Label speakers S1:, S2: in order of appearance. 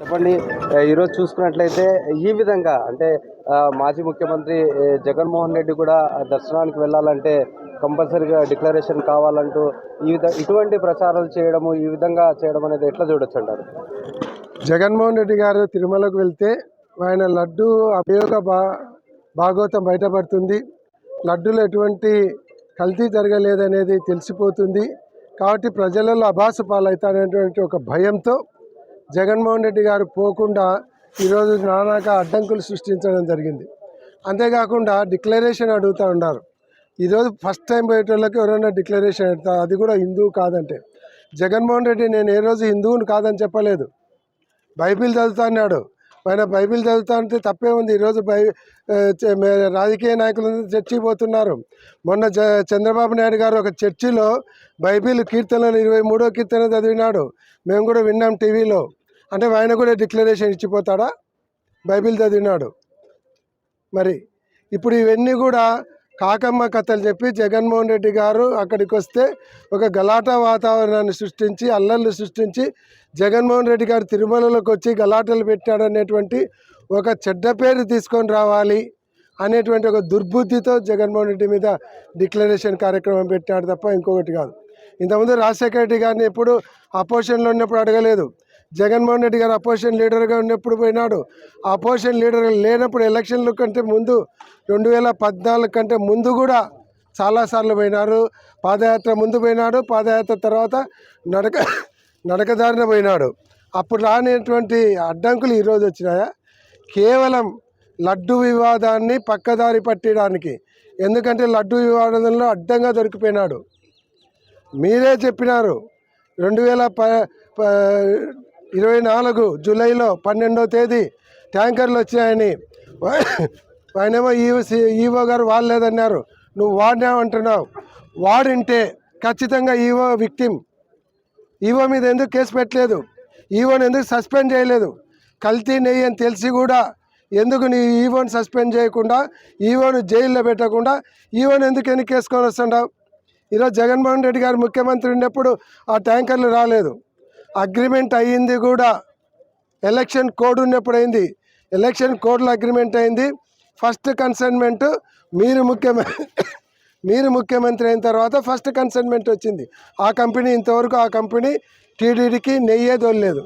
S1: చెప్పండి. ఈరోజు చూసుకున్నట్లయితే ఈ విధంగా అంటే మాజీ ముఖ్యమంత్రి జగన్మోహన్ రెడ్డి కూడా దర్శనానికి వెళ్ళాలంటే కంపల్సరీగా డిక్లరేషన్ కావాలంటూ ఈ విధ ఇటువంటి ప్రచారాలు చేయడము ఈ విధంగా చేయడం అనేది ఎట్లా చూడొచ్చు అంటారు?
S2: జగన్మోహన్ రెడ్డి గారు తిరుమలకు వెళ్తే ఆయన లడ్డు అభియోగ బా భాగవతం బయటపడుతుంది. లడ్డులో ఎటువంటి కల్తీ జరగలేదనేది తెలిసిపోతుంది. కాబట్టి ప్రజలలో అభాసు పాలవుతారనేటువంటి ఒక భయంతో జగన్మోహన్ రెడ్డి గారు పోకుండా ఈరోజు నానాక అడ్డంకులు సృష్టించడం జరిగింది. అంతేకాకుండా డిక్లరేషన్ అడుగుతూ ఉన్నారు. ఈరోజు ఫస్ట్ టైం పోయేటోళ్ళకి ఎవరైనా డిక్లరేషన్ అడుగుతారు అది కూడా హిందువు కాదంటే. జగన్మోహన్ రెడ్డి నేను ఏ రోజు హిందువుని కాదని చెప్పలేదు. బైబిల్ చదువుతా అన్నాడు. ఆయన బైబిల్ చదువుతా అంటే తప్పే ఉంది. ఈరోజు బై మే- రాజకీయ నాయకులు చర్చికి పోతున్నారు. మొన్న జ చంద్రబాబు నాయుడు గారు ఒక చర్చిలో బైబిల్ కీర్తనలు ఇరవై మూడో కీర్తన చదివినాడు. మేము కూడా విన్నాం టీవీలో. అంటే ఆయన కూడా డిక్లరేషన్ ఇచ్చిపోతాడా? బైబిల్ చదివినాడు. మరి ఇప్పుడు ఇవన్నీ కూడా కాకమ్మ కథలు చెప్పి జగన్మోహన్ రెడ్డి గారు అక్కడికి వస్తే ఒక గలాటా వాతావరణాన్ని సృష్టించి అల్లర్లు సృష్టించి జగన్మోహన్ రెడ్డి గారు తిరుమలలోకి వచ్చి గలాటలు పెట్టాడనేటువంటి ఒక చెడ్డ పేరు తీసుకొని రావాలి అనేటువంటి ఒక దుర్బుద్ధితో జగన్మోహన్ రెడ్డి మీద డిక్లరేషన్ కార్యక్రమం పెట్టాడు తప్ప ఇంకొకటి కాదు. ఇంతకుముందు రాజశేఖర రెడ్డి గారిని ఎప్పుడు అపోజిషన్లో ఉన్నప్పుడు అడగలేదు. జగన్మోహన్ రెడ్డి గారు అపోజిషన్ లీడర్గా ఉన్నప్పుడు పోయినాడు. అపోజిషన్ లీడర్ లేనప్పుడు ఎలక్షన్ల కంటే ముందు రెండు వేల పద్నాలుగు కంటే ముందు కూడా చాలాసార్లు పోయినారు. పాదయాత్ర ముందు పోయినాడు పాదయాత్ర తర్వాత నడక నడకదారిన పోయినాడు. అప్పుడు రానిటువంటి అడ్డంకులు ఈరోజు వచ్చినాయా? కేవలం లడ్డు వివాదాన్ని పక్కదారి పట్టడానికి ఎందుకంటే లడ్డు వివాదంలో అడ్డంగా దొరికిపోయినాడు. మీరే చెప్పినారు. రెండు వేల ప ప- ఇరవై నాలుగు జూలైలో పన్నెండో తేదీ ట్యాంకర్లు వచ్చాయని. ఆయనేమో ఈవో ఈవో గారు వాడలేదన్నారు. నువ్వు వాడినావంటున్నావు. వాడింటే ఖచ్చితంగా ఈవో విక్టిమ్. ఈవో మీద ఎందుకు కేసు పెట్టలేదు? ఈవోని ఎందుకు సస్పెండ్ చేయలేదు? కల్తీ నెయ్యి అని తెలిసి కూడా ఎందుకు నీ ఈవోని సస్పెండ్ చేయకుండా ఈవోను జైల్లో పెట్టకుండా ఈవోని ఎందుకు ఎన్ని కేసుకొని వస్తుండవు ఈరోజు జగన్మోహన్ రెడ్డి గారు ముఖ్యమంత్రి ఉన్నప్పుడు ఆ ట్యాంకర్లు రాలేదు. అగ్రిమెంట్ అయ్యింది కూడా. ఎలక్షన్ కోడ్ ఉన్నప్పుడు అయింది ఎలక్షన్ కోడ్లో అగ్రిమెంట్ అయింది ఫస్ట్ కన్సైన్మెంట్ మీరు ముఖ్యమంత్రి మీరు ముఖ్యమంత్రి అయిన తర్వాత ఫస్ట్ కన్సైన్మెంట్ వచ్చింది. ఆ కంపెనీ ఇంతవరకు ఆ కంపెనీ టీడీడీకి నెయ్యే దొరలేదు